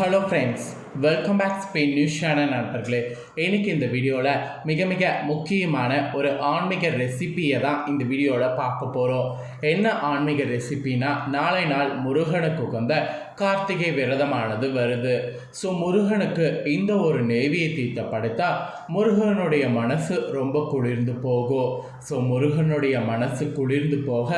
Hello friends welcome back Spain news channel நண்பர்களே. இன்னைக்கு இந்த வீடியோவில் மிக மிக முக்கியமான ஒரு ஆன்மீக ரெசிபியை தான் இந்த வீடியோவில் பார்க்க போகிறோம் என்ன ஆன்மீக ரெசிபினா நாளை நாள் முருகனுக்கு உகந்த கார்த்திகை விரதமானது வருது. ஸோ முருகனுக்கு இந்த ஒரு நெய்வேத்தியத்தை படைத்தா முருகனுடைய மனசு ரொம்ப குளிர்ந்து போகும். ஸோ முருகனுடைய மனசு குளிர்ந்து போக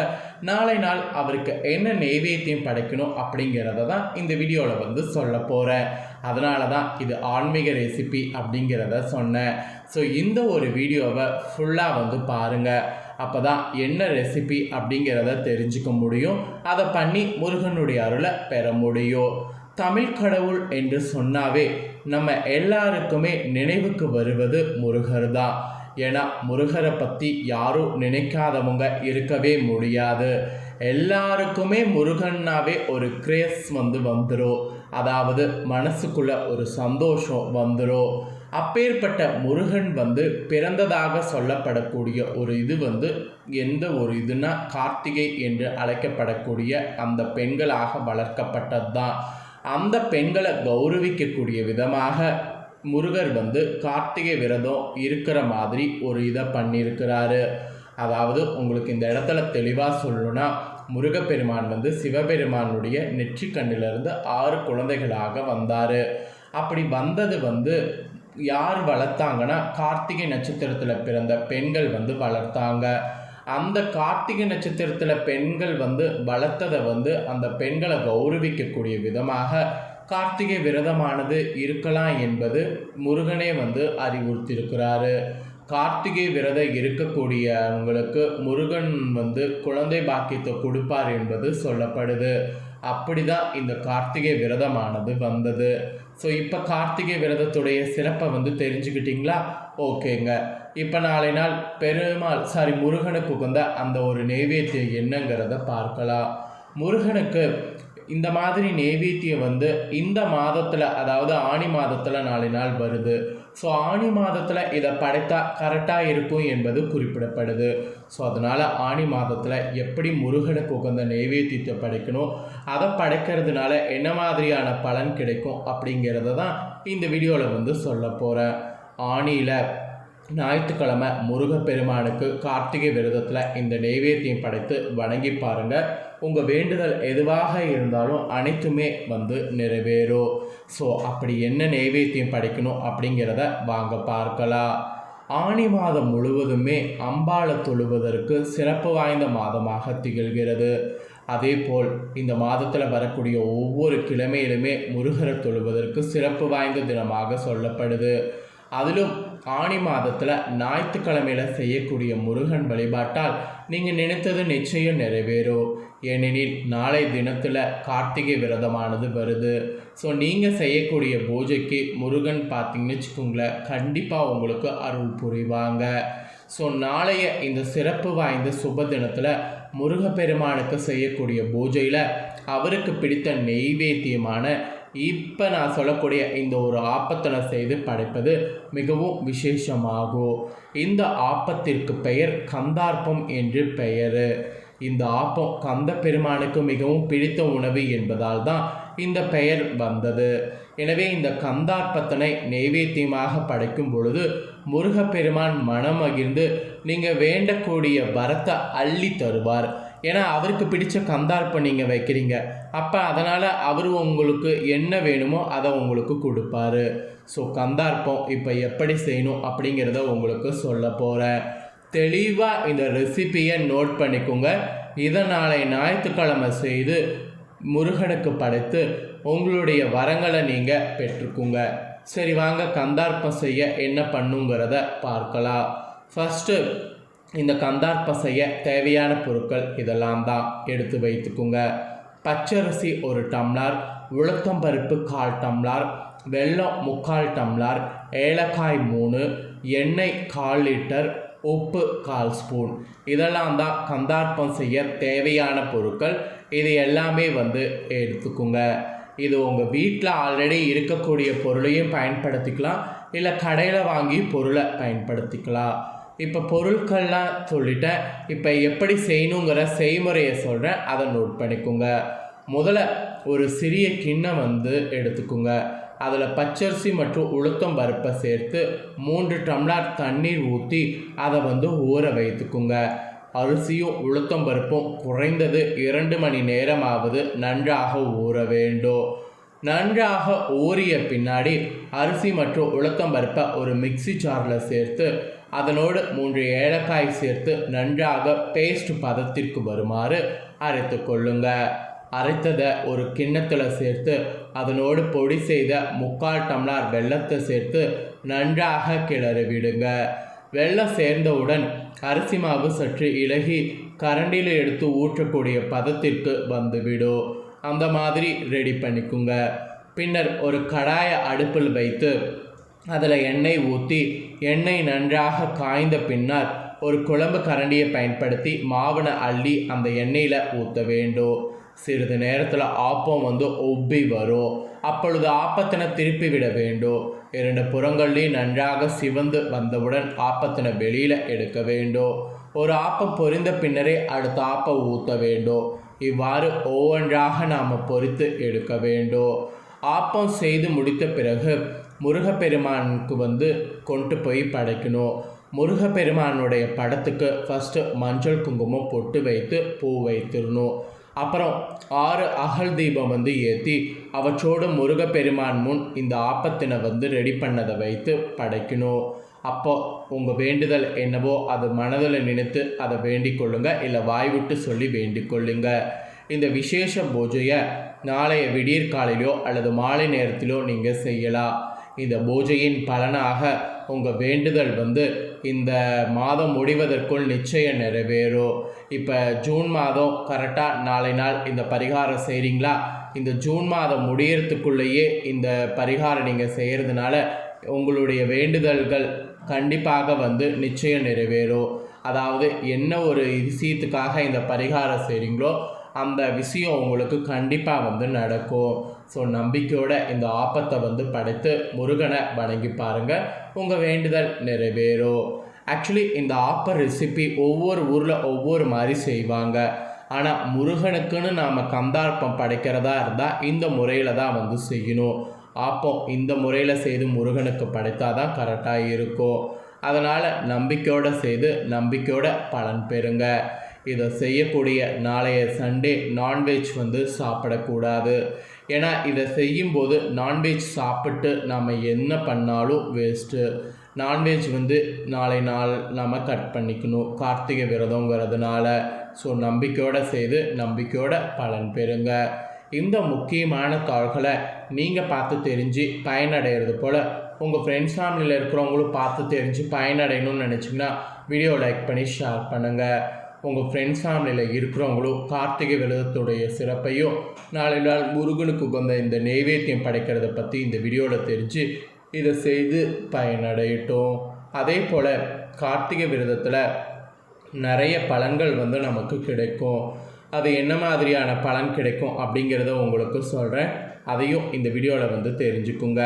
நாளை நாள் அவருக்கு என்ன நெய்வேத்தியம் படைக்கணும் அப்படிங்கிறத தான் இந்த வீடியோவில் வந்து சொல்ல போகிறேன் அதனால தான் இது ஆன்மீக ரெசிபி அப்படிங்கிறத சொன்னேன். ஸோ இந்த ஒரு வீடியோவை ஃபுல்லாக வந்து பாருங்கள் அப்போ தான் என்ன ரெசிபி அப்படிங்கிறத தெரிஞ்சுக்க முடியும். அதை பண்ணி முருகனுடைய அருளை பெற முடியும். தமிழ் கடவுள் என்று சொன்னாவே நம்ம எல்லாருக்குமே நினைவுக்கு வருவது முருகர் தான். ஏன்னா முருகரை பற்றி யாரும் நினைக்காதவங்க இருக்கவே முடியாது. எல்லாருக்குமே முருகன்னாவே ஒரு கிரேஸ் வந்து வந்துடும் அதாவது மனசுக்குள்ள ஒரு சந்தோஷம் வந்துடும் அப்பேற்பட்ட முருகன் வந்து பிறந்ததாக சொல்லப்படக்கூடிய ஒரு இது வந்து எந்த ஒரு இதுனா கார்த்திகை என்று அழைக்கப்படக்கூடிய அந்த பெண்களாக வளர்க்கப்பட்டது தான் அந்த பெண்களை கௌரவிக்கக்கூடிய விதமாக முருகர் வந்து கார்த்திகை விரதம் இருக்கிற மாதிரி ஒரு இதை பண்ணியிருக்கிறாரு. அதாவது உங்களுக்கு இந்த இடத்துல தெளிவாக சொல்லணும்னா முருகப்பெருமான் வந்து சிவபெருமானுடைய நெற்றி கண்ணிலிருந்து ஆறு குழந்தைகளாக வந்தார். அப்படி வந்தது வந்து யார் வளர்த்தாங்கன்னா கார்த்திகை நட்சத்திரத்தில் பிறந்த பெண்கள் வந்து வளர்த்தாங்க. அந்த கார்த்திகை நட்சத்திரத்தில் பெண்கள் வந்து வளர்த்ததை வந்து அந்த பெண்களை கௌரவிக்கக்கூடிய விதமாக கார்த்திகை விரதமானது இருக்கலாம் என்பது முருகனே வந்து அறிவுறுத்தியிருக்கிறாரு. கார்த்திகை விரதம் இருக்கக்கூடியவங்களுக்கு முருகன் வந்து குழந்தை பாக்கியத்தை கொடுப்பார் என்பது சொல்லப்படுது. அப்படி தான் இந்த கார்த்திகை விரதமானது வந்தது. ஸோ இப்போ கார்த்திகை விரதத்துடைய சிறப்பை வந்து தெரிஞ்சுக்கிட்டிங்களா? ஓகேங்க. இப்போ நாளை நாள் பெருமாள் சாரி முருகனுக்கு உகந்த அந்த ஒரு நெய்வேத்தியம் என்னங்கிறத பார்க்கலாம். முருகனுக்கு இந்த மாதிரி நெய்வேத்தியம் வந்து இந்த மாதத்தில் அதாவது ஆணி மாதத்தில் நாலு நாள் வருது. ஸோ ஆணி மாதத்தில் இதை படைத்தா கரெக்டாக இருக்கும் என்பது குறிப்பிடப்படுது. ஸோ அதனால் ஆணி மாதத்தில் எப்படி முருகனுக்கு உகந்த நெய்வேத்தியத்தை படைக்கணும் அதை படைக்கிறதுனால என்ன மாதிரியான பலன் கிடைக்கும் அப்படிங்கிறத தான் இந்த வீடியோவில் வந்து சொல்ல போகிறேன் ஆணியில் ஞாயிற்றுக்கிழமை முருகப்பெருமானுக்கு கார்த்திகை விரதத்தில் இந்த நெய்வேத்தியம் படைத்து வணங்கி பாருங்கள் உங்கள் வேண்டுதல் எதுவாக இருந்தாலும் அனைத்துமே வந்து நிறைவேறும். ஸோ அப்படி என்ன நெய்வேத்தியம் படைக்கணும் அப்படிங்கிறத வாங்க பார்க்கலாம். ஆணி மாதம் முழுவதுமே அம்பாளை தொழுவதற்கு சிறப்பு வாய்ந்த மாதமாக திகழ்கிறது. அதேபோல் இந்த மாதத்தில் வரக்கூடிய ஒவ்வொரு கிழமையிலுமே முருகரை தொழுவதற்கு சிறப்பு வாய்ந்த தினமாக சொல்லப்படுது. அதிலும் ஆணி மாதத்தில் ஞாயிற்றுக்கிழமையில் செய்யக்கூடிய முருகன் வழிபாட்டால் நீங்கள் நினைத்தது நிச்சயம் நிறைவேறும். ஏனெனில் நாளை தினத்தில் கார்த்திகை விரதமானது வருது. ஸோ நீங்கள் செய்யக்கூடிய பூஜைக்கு முருகன் பார்த்தீங்கன்னு வச்சுக்கோங்களேன் கண்டிப்பாக உங்களுக்கு அருள் புரிவாங்க. ஸோ நாளைய இந்த சிறப்பு வாய்ந்த சுப தினத்தில் முருகப்பெருமானுக்கு செய்யக்கூடிய பூஜையில் அவருக்கு பிடித்த நெய்வேத்தியமான இப்போ நான் சொல்லக்கூடிய இந்த ஒரு ஆப்பத்தனை செய்து படைப்பது மிகவும் விசேஷமாகும். இந்த ஆப்பத்திற்கு பெயர் கந்தார்ப்பம் என்று பெயர். இந்த ஆப்பம் கந்த பெருமானுக்கு மிகவும் பிடித்த உணவு என்பதால் தான் இந்த பெயர் வந்தது. எனவே இந்த கந்தார்ப்பத்தனை நெய்வேத்தியமாக படைக்கும் பொழுது முருகப்பெருமான் மனமகிழ்ந்து நீங்கள் வேண்டக்கூடிய வரத்தை அள்ளி தருவார். ஏன்னா அவருக்கு பிடிச்ச கந்தார்ப்பம் நீங்கள் வைக்கிறீங்க. அப்போ அதனால் அவர் உங்களுக்கு என்ன வேணுமோ அதை உங்களுக்கு கொடுப்பாரு. ஸோ கந்தார்ப்பம் இப்போ எப்படி செய்யணும் அப்படிங்கிறத உங்களுக்கு சொல்ல போகிறேன் தெளிவாக இந்த ரெசிப்பியை நோட் பண்ணிக்கோங்க. இதை நாளை ஞாயிற்றுக்கிழமை செய்து முருகனுக்கு படைத்து உங்களுடைய வரங்களை நீங்கள் பெற்றுக்குங்க. சரி வாங்க கந்தார்ப்பம் செய்ய என்ன பண்ணுங்கிறத பார்க்கலாம். ஃபஸ்ட்டு இந்த கந்தார்ப்ப செய்ய தேவையான பொருட்கள் இதெல்லாம் தான் எடுத்து வைத்துக்குங்க. பச்சரிசி ஒரு டம்ளர் உளுத்தம்பருப்பு கால் டம்ளர் வெல்லம் முக்கால் டம்ளர் ஏலக்காய் மூணு எண்ணெய் கால் லிட்டர் உப்பு கால் ஸ்பூன். இதெல்லாம் தான் கந்தார்ப்பம் செய்ய தேவையான பொருட்கள். இது எல்லாமே வந்து எடுத்துக்குங்க. இது உங்கள் வீட்டில் ஆல்ரெடி இருக்கக்கூடிய பொருளையும் பயன்படுத்திக்கலாம். இல்லை கடையில் வாங்கி பொருளை பயன்படுத்திக்கலாம். இப்போ பொருட்கள்லாம் சொல்லிட்டேன். இப்போ எப்படி செய்யணுங்கிற செய்முறையை சொல்கிறேன் அதை நோட் பண்ணிக்கோங்க. முதல்ல ஒரு சிறிய கிண்ணம் வந்து எடுத்துக்குங்க. அதில் பச்சரிசி மற்றும் உளுத்தம் பருப்பை சேர்த்து மூன்று டம்ளர் தண்ணீர் ஊற்றி அதை வந்து ஊற வைத்துக்குங்க. அரிசியும் உளுத்தம் பருப்பும் குறைந்தது இரண்டு மணி நேரமாவது நன்றாக ஊற வேண்டும். நன்றாக ஊறிய பின்னாடி அரிசி மற்றும் உளுத்தம் பருப்பை ஒரு மிக்ஸி ஜாரில் சேர்த்து அதனோடு மூன்று ஏலக்காய் சேர்த்து நன்றாக பேஸ்ட் பதத்திற்கு வருமாறு அரைத்து கொள்ளுங்க. அரைத்ததை ஒரு கிண்ணத்தில் சேர்த்து அதனோடு பொடி செய்த முக்கால் டம்ளார் வெல்லத்தை சேர்த்து நன்றாக கிளறி விடுங்க. வெள்ளம் சேர்ந்தவுடன் அரிசி மாவு சற்று இலகி கரண்டியில் எடுத்து ஊற்றக்கூடிய பதத்திற்கு வந்துவிடும். அந்த மாதிரி ரெடி பண்ணிக்குங்க. பின்னர் ஒரு கடாயை அடுப்பில் வைத்து அதில் எண்ணெய் ஊற்றி எண்ணெய் நன்றாக காய்ந்த பின்னர் ஒரு குழம்பு கரண்டியை பயன்படுத்தி மாவனை அள்ளி அந்த எண்ணெயில் ஊற்ற வேண்டும். சிறிது நேரத்தில் ஆப்பம் வந்து ஒப்பி வரும். அப்பொழுது ஆப்பத்தினை திருப்பி விட வேண்டும். இரண்டு புறங்கள்லையும் நன்றாக சிவந்து வந்தவுடன் ஆப்பத்தினை வெளியில் எடுக்க வேண்டும். ஒரு ஆப்பம் பொரிந்த பின்னரே அடுத்த ஆப்பம் ஊற்ற வேண்டும். இவ்வாறு ஒவ்வொன்றாக நாம் பொரித்து எடுக்க வேண்டும். ஆப்பம் செய்து முடித்த பிறகு முருகப்பெருமானுக்கு வந்து கொண்டு போய் படைக்கணும். முருகப்பெருமானுடைய படத்துக்கு ஃபஸ்ட்டு மஞ்சள் குங்குமம் பொட்டு வைத்து பூ வைத்திடணும். அப்புறம் ஆறு அகல் தீபம் வந்து ஏற்றி அவற்றோடு முருகப்பெருமான் முன் இந்த ஆப்பத்தினை வந்து ரெடி பண்ணதை வைத்து படைக்கணும். அப்போ உங்கள் வேண்டுதல் என்னவோ அது மனதில் நினைத்து அதை வேண்டிக் கொள்ளுங்க இல்லை வாய் விட்டு சொல்லி வேண்டிக் கொள்ளுங்க. இந்த விசேஷ பூஜையை நாளைய விடியற்காலையிலோ அல்லது மாலை நேரத்திலோ நீங்கள் செய்யலாம். இந்த பூஜையின் பலனாக உங்கள் வேண்டுதல் வந்து இந்த மாதம் முடிவதற்குள் நிச்சயம் நிறைவேறும் இப்போ ஜூன் மாதம் கரெக்டாக நாளை நாள் இந்த பரிகாரம் செய்கிறீங்களா இந்த ஜூன் மாதம் முடியறதுக்குள்ளேயே இந்த பரிகாரம் நீங்கள் செய்கிறதுனால உங்களுடைய வேண்டுதல்கள் கண்டிப்பாக வந்து நிச்சயம் நிறைவேறும் அதாவது என்ன ஒரு விஷயத்துக்காக இந்த பரிகாரம் செய்கிறீங்களோ அந்த விஷயம் உங்களுக்கு கண்டிப்பாக வந்து நடக்கும். ஸோ நம்பிக்கையோட இந்த ஆப்பத்தை வந்து படைத்து முருகனை வணங்கி பாருங்கள் உங்கள் வேண்டுதல் நிறைவேறும். ஆக்சுவலி இந்த ஆப்ப ரெசிபி ஒவ்வொரு ஊரில் ஒவ்வொரு மாதிரி செய்வாங்க. ஆனால் முருகனுக்குன்னு நாம் கந்தார்ப்பம் படைக்கிறதா இருந்தால் இந்த முறையில் தான் வந்து செய்யணும். ஆப்பம் இந்த முறையில் செய்து முருகனுக்கு படைத்தால் தான் கரெக்டாக இருக்கும். அதனால் நம்பிக்கையோடு செய்து நம்பிக்கையோட பலன் பெறுங்க. இதை செய்யக்கூடிய நாளைய சண்டே நான்வெஜ் வந்து சாப்பிடக்கூடாது. ஏன்னா இதை செய்யும்போது நான்வெஜ் சாப்பிட்டு நாம் என்ன பண்ணாலும் வேஸ்ட்டு நான்வெஜ் வந்து நாளை நாள் நாம் கட் பண்ணிக்கணும். கார்த்திகை விரதங்கிறதுனால ஸோ நம்பிக்கையோடு செய்து நம்பிக்கையோட பலன் பெறுங்க. இந்த முக்கியமான தாள்களை நீங்கள் பார்த்து தெரிஞ்சு பயனடைகிறது போல் உங்கள் ஃப்ரெண்ட்ஸ் ஃபேமிலியில் இருக்கிறவங்களும் பார்த்து தெரிஞ்சு பயனடையணும்னு நினச்சிங்கன்னா வீடியோ லைக் பண்ணி ஷேர் பண்ணுங்கள் உங்கள் ஃப்ரெண்ட்ஸ் ஃபேமிலியில் இருக்கிறவங்களும் கார்த்திகை விரதத்துடைய சிறப்பையும் நாளை நாள் முருகனுக்கு உகந்த இந்த நெய்வேத்தியம் படைக்கிறத பற்றி இந்த வீடியோவில் தெரிஞ்சு இதை செய்து பயனடையட்டும். அதே போல் கார்த்திகை விரதத்தில் நிறைய பலன்கள் வந்து நமக்கு கிடைக்கும். அது என்ன மாதிரியான பலன் கிடைக்கும் அப்படிங்கிறத உங்களுக்கு சொல்கிறேன் அதையும் இந்த வீடியோவில் வந்து தெரிஞ்சுக்குங்க.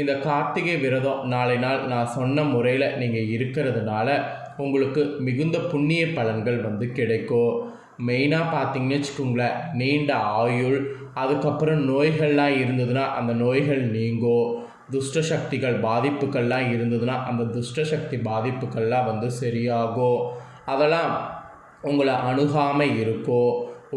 இந்த கார்த்திகை விரதம் நாளை நாள் நான் சொன்ன முறையில் நீங்கள் இருக்கிறதுனால உங்களுக்கு மிகுந்த புண்ணிய பலன்கள் வந்து கிடைக்கும். மெயினாக பார்த்தீங்கன்னு வச்சுக்கோங்களேன் நீண்ட ஆயுள் அதுக்கப்புறம் நோய்கள்லாம் இருந்ததுன்னா அந்த நோய்கள் நீங்கும். துஷ்ட சக்திகள் பாதிப்புகள்லாம் இருந்ததுன்னா அந்த துஷ்ட சக்தி பாதிப்புகள்லாம் வந்து சரியாகும். அதெல்லாம் உங்களை அணுகாமல் இருக்கோ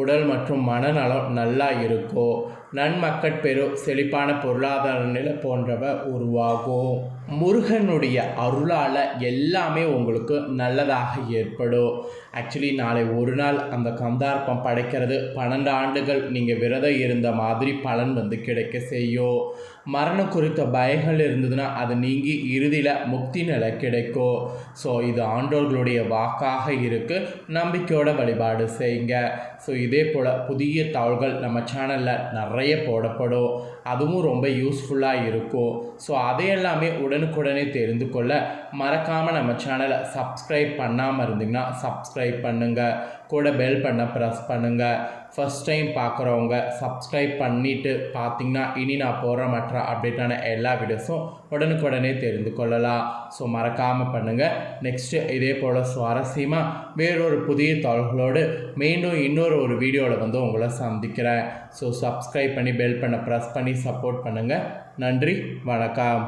உடல் மற்றும் மனநலம் நல்லா இருக்கும். நன்மக்கட்பெரு செழிப்பான பொருளாதார நிலை போன்றவை உருவாகும். முருகனுடைய அருளால் எல்லாமே உங்களுக்கு நல்லதாக ஏற்படும். ஆக்சுவலி நாளை ஒரு நாள் அந்த கந்தார்ப்பம் படைக்கிறது. பன்னெண்டு ஆண்டுகள் நீங்கள் விரதம் இருந்த மாதிரி பலன் வந்து கிடைக்க செய்யும். மரணம் குறித்த பயங்கள் இருந்ததுன்னா அது நீங்கி இறுதியில் முக்தி நிலை கிடைக்கும். ஸோ இது ஆண்டோர்களுடைய வாக்காக இருக்குது நம்பிக்கையோட வழிபாடு செய்யுங்க. ஸோ இதே போல் புதிய தகவல்கள் நம்ம சேனலில் நிறைய போடப்படும். அதுவும் ரொம்ப யூஸ்ஃபுல்லாக இருக்கும். ஸோ அதையெல்லாமே உடனுக்குடனே தெரிந்து கொள்ள மறக்காமல் நம்ம சேனலை சப்ஸ்கிரைப் பண்ணாமல் இருந்தீங்கன்னா சப்ஸ்கிரைப் பண்ணுங்கள் கூட பெல் பண்ண ப்ரெஸ் பண்ணுங்கள் ஃபஸ்ட் டைம் பார்க்குறவங்க சப்ஸ்கிரைப் பண்ணிவிட்டு பார்த்தீங்கன்னா இனி நான் போடுற மற்ற அப்டேட்டான எல்லா வீடியோஸும் உடனுக்குடனே தெரிந்து கொள்ளலாம். ஸோ மறக்காமல் பண்ணுங்கள் நெக்ஸ்ட்டு இதே போல் சுவாரஸ்யமாக வேறொரு புதிய தகவல்களோடு மீண்டும் இன்னொரு ஒரு வீடியோவில் வந்து உங்களை சந்திக்கிறேன். ஸோ சப்ஸ்கிரைப் பண்ணி பெல் பண்ண ப்ரெஸ் பண்ணி சப்போர்ட் பண்ணுங்கள் நன்றி வணக்கம்.